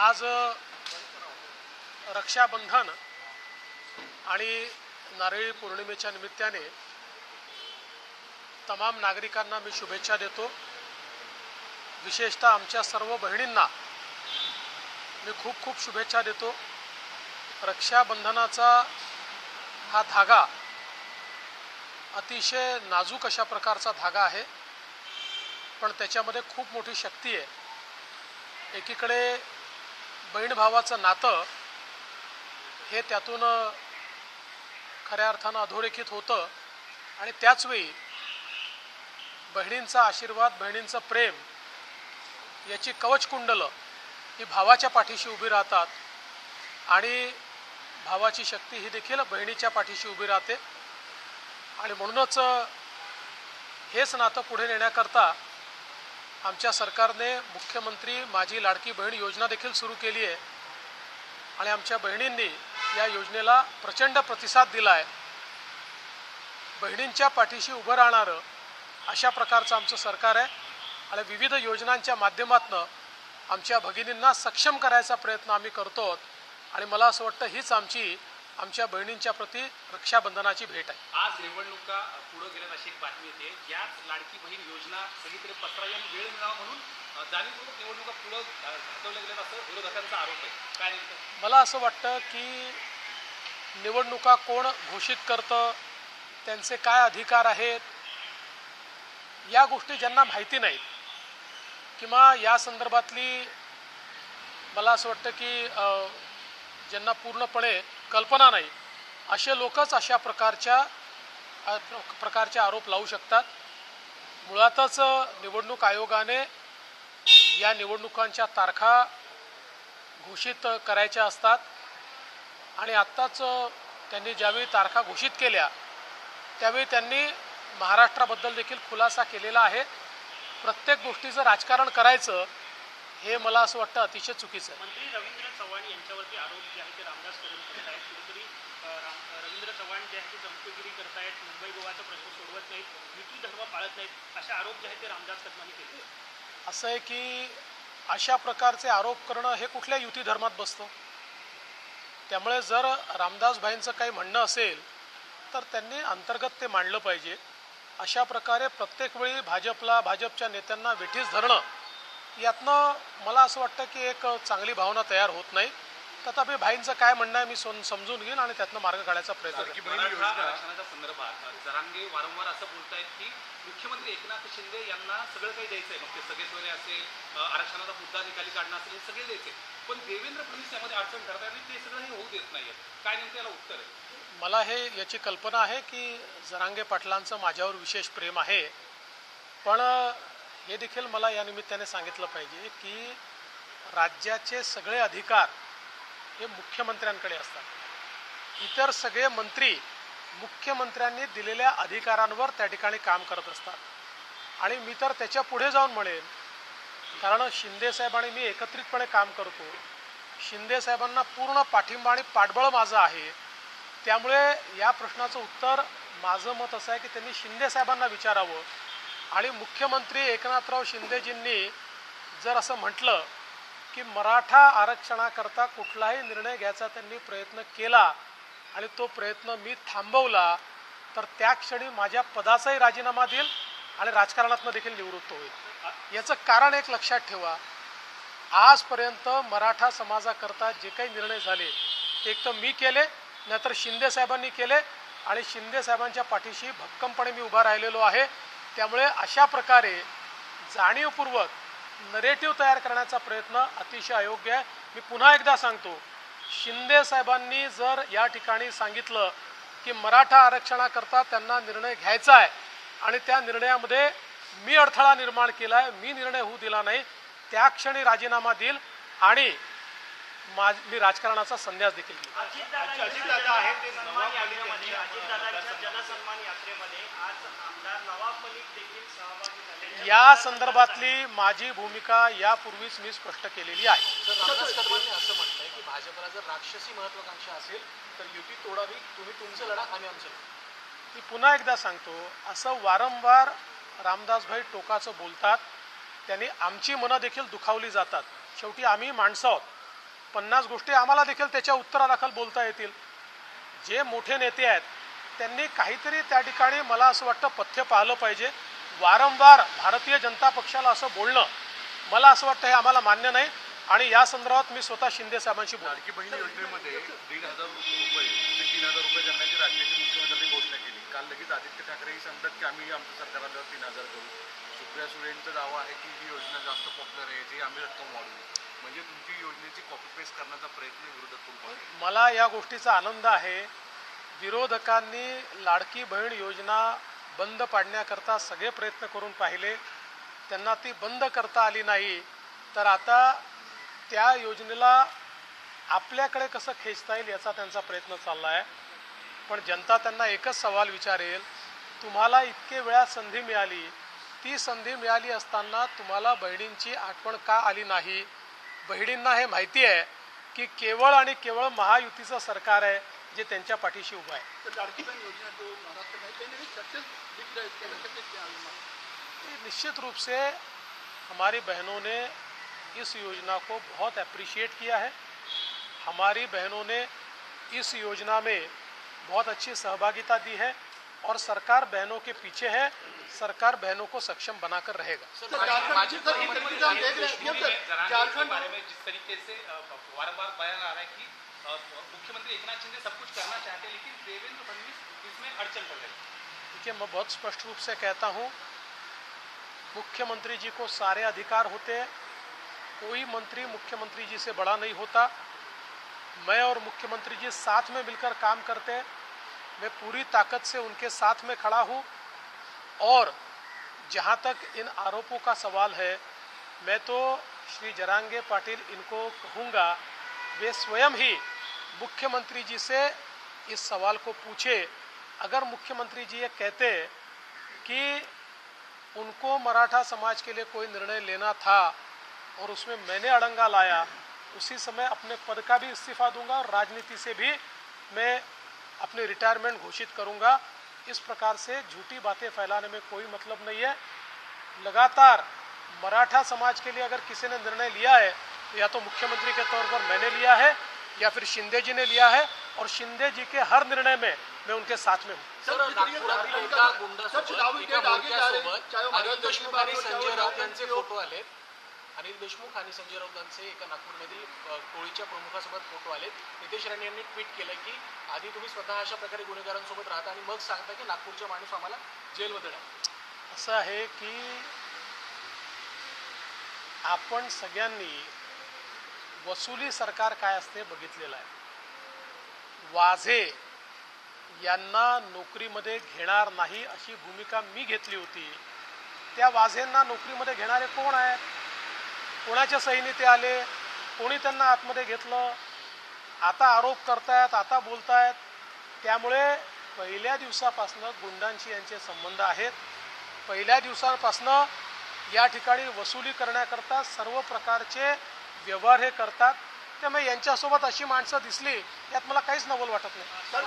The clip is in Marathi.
आज रक्षाबंधन आणि नारळी पौर्णिमेच्या निमित्ताने तमाम नागरिकांना मी शुभेच्छा देतो. विशेषतः आमच्या सर्व बहिणींना मी खूप खूप शुभेच्छा देतो. रक्षाबंधनाचा हा धागा अतिशय नाजूक अशा प्रकारचा धागा आहे. पण त्याच्यामध्ये खूप मोठी शक्ती आहे. एकीकडे बहीण भावाचं नातं हे त्यातून खऱ्या अर्थानं अधोरेखित होतं. आणि त्याचवेळी बहिणींचा आशीर्वाद बहिणींचं प्रेम याची कवचकुंडलं ही भावाच्या पाठीशी उभी राहतात. आणि भावाची शक्ती ही देखील बहिणीच्या पाठीशी उभी राहते. आणि म्हणूनच हेच नातं पुढे नेण्याकरता आमच्या सरकारने मुख्यमंत्री माझी लाडकी बहीण योजना देखील सुरू केली आहे. आणि आमच्या बहिणींनी या योजनेला प्रचंड प्रतिसाद दिला आहे. बहिणींच्या पाठीशी उभं राहणारं अशा प्रकारचं आमचं सरकार आहे. आणि विविध योजनांच्या माध्यमातून आमच्या भगिनींना सक्षम करायचा प्रयत्न आम्ही करतो आहोत आणि मला असं वाटतं हीच आमची आमच्या बहिणींच्या प्रती रक्षाबंधनाची भेट आहे. आज निवडणुका पुढे गेल्यात अशी एक बातमी येते. याच लाडकी बहीण योजना सगळीकडे आणि वेळ मिळावा म्हणून जाणीवपूर्वक निवडणुका पुढे ढकलल्या गेल्यात असं विरोधकांचा आरोप आहे. काय मला असं वाटतं की निवडणुका कोण घोषित करतं त्यांचे काय अधिकार आहेत या गोष्टी ज्यांना माहिती नाहीत किंवा या संदर्भातली मला असं वाटतं की ज्यांना पूर्णपणे कल्पना नाही. असे लोकच अशा प्रकारच्या प्र- प्रकारचे आरोप लावू शकतात. मुळातच निवडणूक आयोगाने या निवडणुकांच्या तारखा घोषित करायच्या असतात. आणि आत्ताच त्यांनी ज्यावेळी तारखा घोषित केल्या त्यावेळी त्यांनी महाराष्ट्राबद्दल देखील खुलासा केलेला आहे. प्रत्येक गोष्टीचं राजकारण करायचं हे मला असं वाटतं अतिशय चुकीचं आहे. मंत्री रवींद्र चव्हाण यांच्यावरती आरोप जे आहे ते रामदास कदम करत आहेत. कुठेतरी रवींद्र चव्हाण जे आहे ते चमकेगिरी करतायत मुंबई गोवाचा प्रश्न सोडवत नाहीत. युती धर्म पाळत नाहीत. असे आरोप जे आहेत ते रामदास कदमांनी केले असं आहे की अशा प्रकारचे आरोप करणं हे कुठल्या युती धर्मात बसतं. त्यामुळे जर रामदासभाईंचं काही म्हणणं असेल तर त्यांनी अंतर्गत ते मांडलं पाहिजे. अशा प्रकारे प्रत्येक वेळी भाजपला भाजपच्या नेत्यांना वेठीस धरणं यातनं मला असं वाटतं की एक चांगली भावना तयार होत नाही. तथापि भाईंचं काय म्हणणं आहे मी सोन- समजून घेईन आणि त्यातनं मार्ग काढायचा प्रयत्न संदर्भात जरांगे वारंवार असं बोलतायत की मुख्यमंत्री एकनाथ शिंदे यांना सगळं काही द्यायचंय. मग ते सगळे सोयरे असेल आरक्षणाचा मुद्दा निकाली काढणं असेल हे सगळे द्यायचे पण देवेंद्र फडणवीस यामध्ये अडचण करतायत आणि ते सगळं हे होऊ देत नाहीये काय नेमकं याला उत्तर आहे? मला हे याची कल्पना आहे की जरांगे पाटलांचं माझ्यावर विशेष प्रेम आहे. पण हे देखील मला या निमित्ताने सांगितलं पाहिजे की राज्याचे सगळे अधिकार हे मुख्यमंत्र्यांकडे असतात. इतर सगळे मंत्री मुख्यमंत्र्यांनी दिलेल्या अधिकारांवर त्या ठिकाणी काम करत असतात. आणि मी तर त्याच्या पुढे जाऊन म्हणेन कारण शिंदेसाहेब आणि मी एकत्रितपणे काम करतो. शिंदे साहेबांना पूर्ण पाठिंबा आणि पाठबळ माझं आहे. त्यामुळे या प्रश्नाचं उत्तर माझं मत असं आहे की त्यांनी शिंदे साहेबांना विचारावं. आणि मुख्यमंत्री एकनाथराव शिंदेजींनी जर असं म्हटलं की मराठा आरक्षणाकरता कुठलाही निर्णय घ्यायचा त्यांनी प्रयत्न केला आणि तो प्रयत्न मी थांबवला तर त्या क्षणी माझ्या पदाचाही राजीनामा देईल आणि राजकारणातनं देखील निवृत्त होईल. याचं कारण एक लक्षात ठेवा. आजपर्यंत मराठा समाजाकरता जे काही निर्णय झाले ते एक तर मी केले नाहीतर शिंदे साहेबांनी केले आणि शिंदे साहेबांच्या पाठीशी भक्कमपणे मी उभा राहिलेलो आहे. त्यामुळे अशा प्रकारे जाणीवपूर्वक नरेटिव्ह तयार करण्याचा प्रयत्न अतिशय अयोग्य आहे. मी पुन्हा एकदा सांगतो शिंदे साहेबांनी जर या ठिकाणी सांगितलं की मराठा आरक्षणाकरता त्यांना निर्णय घ्यायचा आहे आणि त्या निर्णयामध्ये मी अडथळा निर्माण केला आहे मी निर्णय होऊ दिला नाही त्या क्षणी राजीनामा देईल आणि मा मी राजकारणाचा संन्यास देखील घेईल अजितदादा आहेत ते सन्मान यात्रेमध्ये अजितदादांच्या जनसन्मान यात्रेमध्ये आज आमदार नवाब मलिक देखील सहभागी झाले. या संदर्भातली माझी भूमिका यापूर्वीच मी स्पष्ट केलेली आहे. तर रामदास कदमांनी असं म्हटलंय की भाजपला जर राक्षसी महत्वाकांक्षा असेल तर युती तोडावी तुम्ही तुमचं लढा आम्ही आमचं लढू. मी पुन्हा एकदा सांगतो असं वारंवार रामदासभाई टोकाचं बोलतात त्यांनी आमची मनं देखील दुखावली जातात. शेवटी आम्ही माणसं आहोत. पन्नास गोष्टी आम्हाला देखील त्याच्या उत्तरादाखल बोलता येतील. जे मोठे नेते आहेत त्यांनी काहीतरी त्या ठिकाणी मला असं वाटतं पथ्य पाहिलं पाहिजे. वारंवार भारतीय जनता पक्षाला असं बोलणं मला असं वाटतं हे आम्हाला मान्य नाही आणि या संदर्भात मी स्वतः शिंदे साहेबांशी बोलतो. लाडकी बहीण योजनेमध्ये दीड हजार रुपये ते तीन हजार रुपये करण्याची राज्याचे मुख्यमंत्र्यांनी घोषणा केली. काल लगेच आदित्य ठाकरेही सांगतात की आम्ही आमच्या सरकारला तीन हजार करू. सुप्रिया सुळेंचा दावा आहे की ही योजना जास्त पॉप्युलर आहे जी आम्ही रक्कम वाढवू. म्हणजे तुमची योजनेची कॉपी पेस्ट करण्याचा प्रयत्न पाहतो मला या गोष्टीचा आनंद आहे. विरोधकांनी लाडकी बहीण योजना बंद पाडण्याकरता सगळे प्रयत्न करून पाहिले. त्यांना ती बंद करता आली नाही. तर आता त्या योजनेला आपल्याकडे कसं खेचता येईल याचा त्यांचा प्रयत्न चालला आहे पण जनता त्यांना एकच सवाल विचारेल. तुम्हाला इतके वेळा संधी मिळाली. ती संधी मिळाली असताना तुम्हाला बहिणींची आठवण का आली नाही? बहिणींना हे माहिती आहे की केवळ आणि केवळ महायुतीचं सरकार आहे जे त्यांच्या पाठीशी उभं आहे. ये निश्चित रूप से हमारी बहनों ने इस योजना को बहुत अप्रिशिएट किया है। हमारी बहनों ने इस योजना में बहुत अच्छी सहभागिता दी है। और सरकार बहनों के पीछे है सरकार बहनों को सक्षम बनाकर रहेगा। सर झारखंड सर एक तरीके से हम देख रहे हैं कश्मीर क्यों में सर? जरांगे के झारखंड बारे में जिस तरीके से अ, बयान आ रहा है कि मुख्यमंत्री एकनाथ शिंदे सब कुछ करना चाहते हैं लेकिन देवेंद्र फडणवीस इसमें अड़चन कर रहे देखिए मैं बहुत स्पष्ट रूप से कहता हूँ मुख्यमंत्री जी को सारे अधिकार होते हैं कोई मंत्री मुख्यमंत्री जी से बड़ा नहीं होता। मैं और मुख्यमंत्री जी साथ में मिलकर काम करते हैं मैं पूरी ताकत से उनके साथ में खड़ा हूँ। और जहाँ तक इन आरोपों का सवाल है, मैं तो श्री जरांगे पाटिल इनको कहूँगा, वे स्वयं ही मुख्यमंत्री जी से इस सवाल को पूछे। अगर मुख्यमंत्री जी ये कहते कि उनको मराठा समाज के लिए कोई निर्णय लेना था और उसमें मैंने अड़ंगा लाया, उसी समय अपने पद का भी इस्तीफा दूँगा और राजनीति से भी मैं अपनी रिटायरमेंट घोषित करूँगा। इस प्रकार से झूठी बातें फैलाने में कोई मतलब नहीं है। लगातार मराठा समाज के लिए अगर किसी ने निर्णय लिया है तो या तो मुख्यमंत्री के तौर पर मैंने लिया है या फिर शिंदे जी ने लिया है और शिंदे जी के हर निर्णय में मैं उनके साथ में हूँ। संजय राऊत यांचे फ़ोटो अनिल देशमुख आणि संजय राऊतांचे एका नागपूरमधील टोळीच्या प्रमुखासोबत फोटो आलेत. नितेश राणे यांनी ट्विट केलं की आधी तुम्ही स्वतः अशा प्रकारे गुन्हेगारांसोबत राहता आणि मग सांगता की नागपूरचा माणूस आम्हाला जेलमध्ये टाका असं आहे की आपण सगळ्यांनी वसुली सरकार काय असते बघितलेलं आहे. वाझे यांना नोकरीमध्ये घेणार नाही अशी भूमिका मी घेतली होती. त्या वाझेंना नोकरीमध्ये घेणारे कोण आहेत? कोणाच्या सहीने ते आले? कोणी त्यांना आतमध्ये घेतलं? आता आरोप करतायत आता बोलतायत. त्यामुळे पहिल्या दिवसापासनं गुंडांशी यांचे संबंध आहेत. पहिल्या दिवसापासनं या ठिकाणी वसुली करण्याकरता सर्व प्रकारचे व्यवहार हे करतात. त्यामुळे यांच्यासोबत अशी माणसं दिसली यात मला काहीच नवल वाटत नाही.